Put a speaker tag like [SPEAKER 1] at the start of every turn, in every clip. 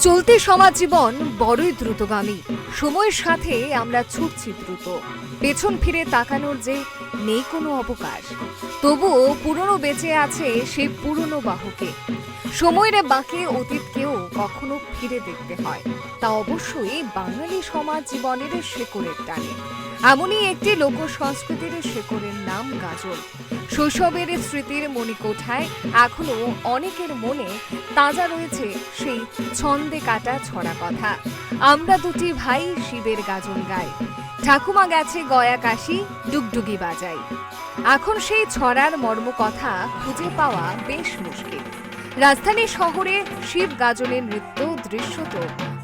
[SPEAKER 1] চলতি সমাজ জীবন বড়ই দ্রুতগামী। সময়ের সাথে আমরা ছুটছি দ্রুত। পেছন ফিরে তাকানোর যে নেই কোনো অবকাশ, তবুও পুরনো বেঁচে আছে সেই পুরনো বাহুকে। সময়ের বাঁকে অতীতকেও কখনো ফিরে দেখতে হয়। তা অবশ্যই বাঙালি সমাজ জীবনের শেকড়ের টানে। এমনই একটি লোক সংস্কৃতির শেকড়ের নাম গাজল শৈশবের স্মৃতির মণিকোঠায় এখনও অনেকের মনে তাজা রয়েছে সেই ছন্দে কাটা ছড়া কথা। আমরা দুটি ভাই শিবের গাজন গাই। ঠাকুমা গেছে গয়া কাশি, ডুগডুগি বাজাই। এখন সেই ছড়ার মর্ম কথা খুঁজে পাওয়া বেশ মুশকিল। রাজধানী শহরে শিব গাজনের নৃত্য দৃশ্যত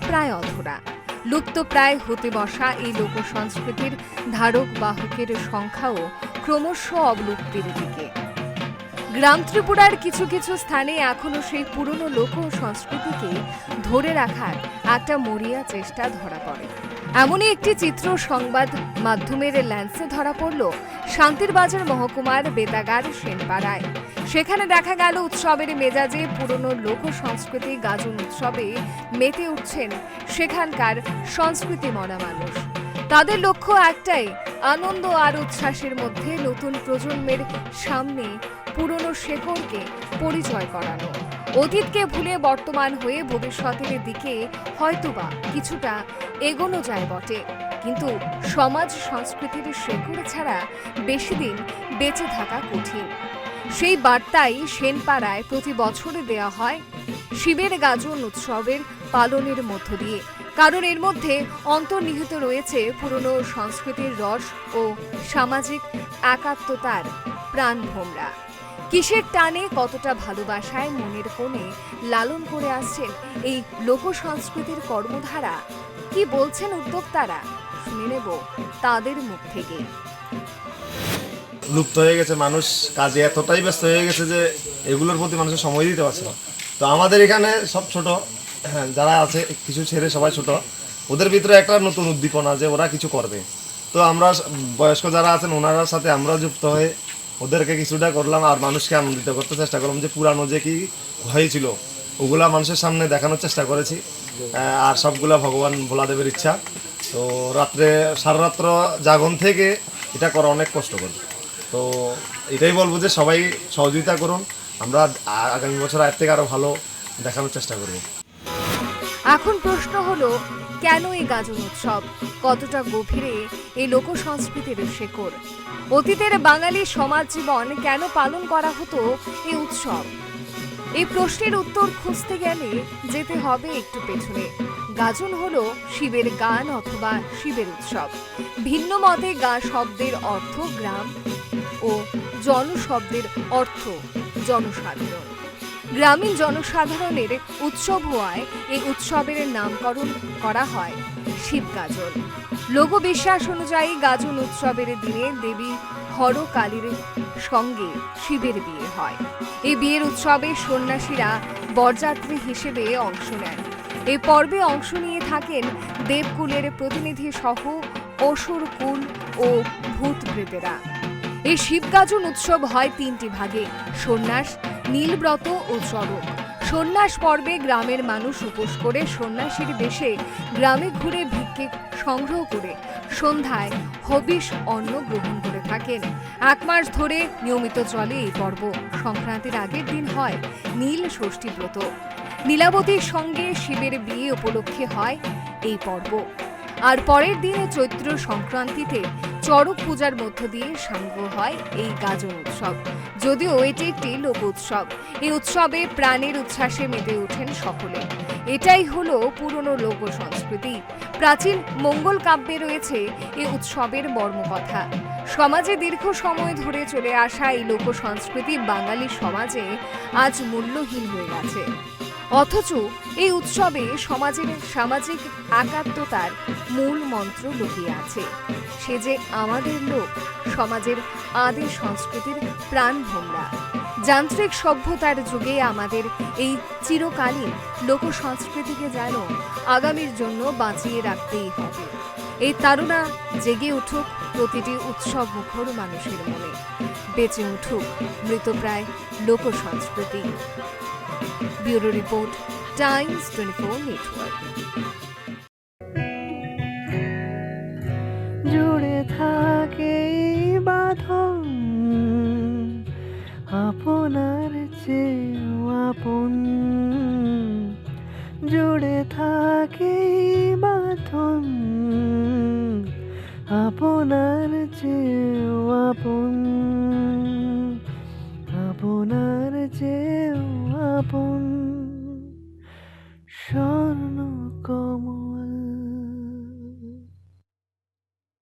[SPEAKER 1] প্রায় অধরা। লুপ্ত প্রায় হতে বসা এই লোক সংস্কৃতির ধারক বাহকের সংখ্যাও ক্রমশ অবলুপ্তির দিকে। গ্রাম ত্রিপুরার কিছু কিছু স্থানে এখনও সেই পুরনো লোক সংস্কৃতিকে ধরে রাখার একটা মরিয়া চেষ্টা ধরা পড়ে। এমনই একটি চিত্র সংবাদ মাধ্যমের ল্যান্সে ধরা পড়ল শান্তির বাজার মহকুমার বেতাগার সেনপাড়ায়। সেখানে দেখা গেল উৎসবের মেজাজে পুরনো লোক সংস্কৃতি গাজন উৎসবে মেতে উঠছেন সেখানকার সংস্কৃতি মনা মানুষ। তাদের লক্ষ্য একটাই, আনন্দ আর উচ্ছ্বাসের মধ্যে নতুন প্রজন্মের সামনে পুরনো শেকড়কে পরিচয় করানো। অতীতকে ভুলে বর্তমান হয়ে ভবিষ্যতের দিকে হয়তোবা কিছুটা এগোনো যায় বটে। কিন্তু সমাজ সংস্কৃতির শেকড় ছাড়া বেশি দিন বেঁচে থাকা কঠিন। সেই বার্তাই সেনপাড়ায় প্রতি বছরে দেয়া হয় শিবের গাজন উৎসবের পালনের মধ্য দিয়ে। কারণ এর মধ্যে অন্তর্নিহিত রয়েছে পুরনো সংস্কৃতির রস ও সামাজিক একাত্মতার প্রাণ ভোমরা। কিসের টানে কতটা ভালোবাসায় মনের কোণে লালন করে আসছেন এই লোক সংস্কৃতির কর্মধারা? কি বলছেন উদ্যোক্তারা? শুনে নেব তাদের মুখ থেকে।
[SPEAKER 2] লুপ্ত হয়ে গেছে মানুষ, কাজে এতটাই ব্যস্ত হয়ে গেছে যে এগুলোর প্রতি মানুষের সময় দিতে পারছে না। তো আমাদের এখানে সব ছোট যারা আছে, কিছু ছেড়ে সবাই ছোট, ওদের ভিতরে একটা নতুন উদ্দীপনা যে ওরা কিছু করবে। তো আমরা বয়স্ক যারা আছেন, ওনার সাথে আমরা যুক্ত হয়ে ওদেরকে কিছুটা করলাম আর মানুষকে আনন্দিত করতে চেষ্টা করলাম যে পুরানো যে কি হয়েছিল, ওগুলা মানুষের সামনে দেখানোর চেষ্টা করেছি। আর সবগুলা ভগবান ভোলাদেবের ইচ্ছা। তো রাত্রে, সারা রাত্র জাগন থেকে এটা করা অনেক কষ্টকর। তো এটাই বলব যে সবাই সহযোগিতা করুন। আমরা আগামী বছর আয়ের থেকে আরও ভালো দেখানোর চেষ্টা করব।
[SPEAKER 1] এখন প্রশ্ন হলো, কেন এই গাজন উৎসব? কতটা গভীরে এই লোক সংস্কৃতির শেকড়? অতীতের বাঙালি সমাজ জীবন কেন পালন করা হতো এই উৎসব? এই প্রশ্নের উত্তর খুঁজতে গেলে যেতে হবে একটু পেছনে। গাজন হলো শিবের গান অথবা শিবের উৎসব। ভিন্ন মতে গা শব্দের অর্থ গ্রাম ও জন শব্দের অর্থ জনসাধারণ। গ্রামীণ জনসাধারণের উৎসব হওয়ায় এই উৎসবের নামকরণ করা হয় শিব গাজন লোকবিশ্বাস অনুযায়ী গাজন উৎসবের দিনে দেবী হর কালীর সঙ্গে শিবের বিয়ে হয়। এই বিয়ের উৎসবে সন্ন্যাসীরা বরযাত্রী হিসেবে অংশ নেন। এই পর্বে অংশ নিয়ে থাকেন দেবকুলের প্রতিনিধি সহ অসুর কুল ও ভূত প্রেতেরা। এই শিবগাজন উৎসব হয় তিনটি ভাগে, সন্ন্যাস নীলব্রত ও চরক সন্ন্যাস পর্বে গ্রামের মানুষ উপোস করে সন্ন্যাসীর বেশে গ্রামে ঘুরে ভিক্ষে সংগ্রহ করে সন্ধ্যায় হবিষ অন্ন গ্রহণ করে থাকেন। এক মাস ধরে নিয়মিত চলে এই পর্ব। সংক্রান্তির আগের দিন হয় নীল ষষ্ঠী ব্রত। নীলাবতীর সঙ্গে শিবের বিয়ে উপলক্ষে হয় এই পর্ব। আর পরের দিনে চৈত্র সংক্রান্তিতে চড়ক পূজার মধ্য দিয়ে সাঙ্গ হয় এই গাজন উৎসব। যদিও এটি একটি লোক উৎসব, এই উৎসবে প্রাণের উচ্ছ্বাসে মেতে ওঠেন সকলে। এটাই হলো পুরনো লোক সংস্কৃতি। প্রাচীন মঙ্গল কাব্যে রয়েছে এই উৎসবের মর্মকথা। সমাজে দীর্ঘ সময় ধরে চলে আসা এই লোক সংস্কৃতি বাঙালি সমাজে আজ মূল্যহীন হয়ে গেছে। অথচ এই উৎসবে সমাজের সামাজিক একাত্মতার মূল মন্ত্র লুকিয়ে আছে। সে যে আমাদের লোক, সমাজের আদি সংস্কৃতির প্রাণ ভোমরা। যান্ত্রিক সভ্যতার যুগে আমাদের এই চিরকালীন লোক সংস্কৃতিকে যেন আগামীর জন্য বাঁচিয়ে রাখতেই হবে। এই তারুণা জেগে উঠুক প্রতিটি উৎসব মুখর মানুষের মনে। বেঁচে উঠুক মৃতপ্রায় লোক সংস্কৃতি bureau report Times twenty four network
[SPEAKER 3] জুড়ে থাকে বাঁধন, আপনার চেয়েও আপন। জুড়ে থাকে বাঁধন, আপনার চেয়েও আপন। আপনার চেয়েও আপন সব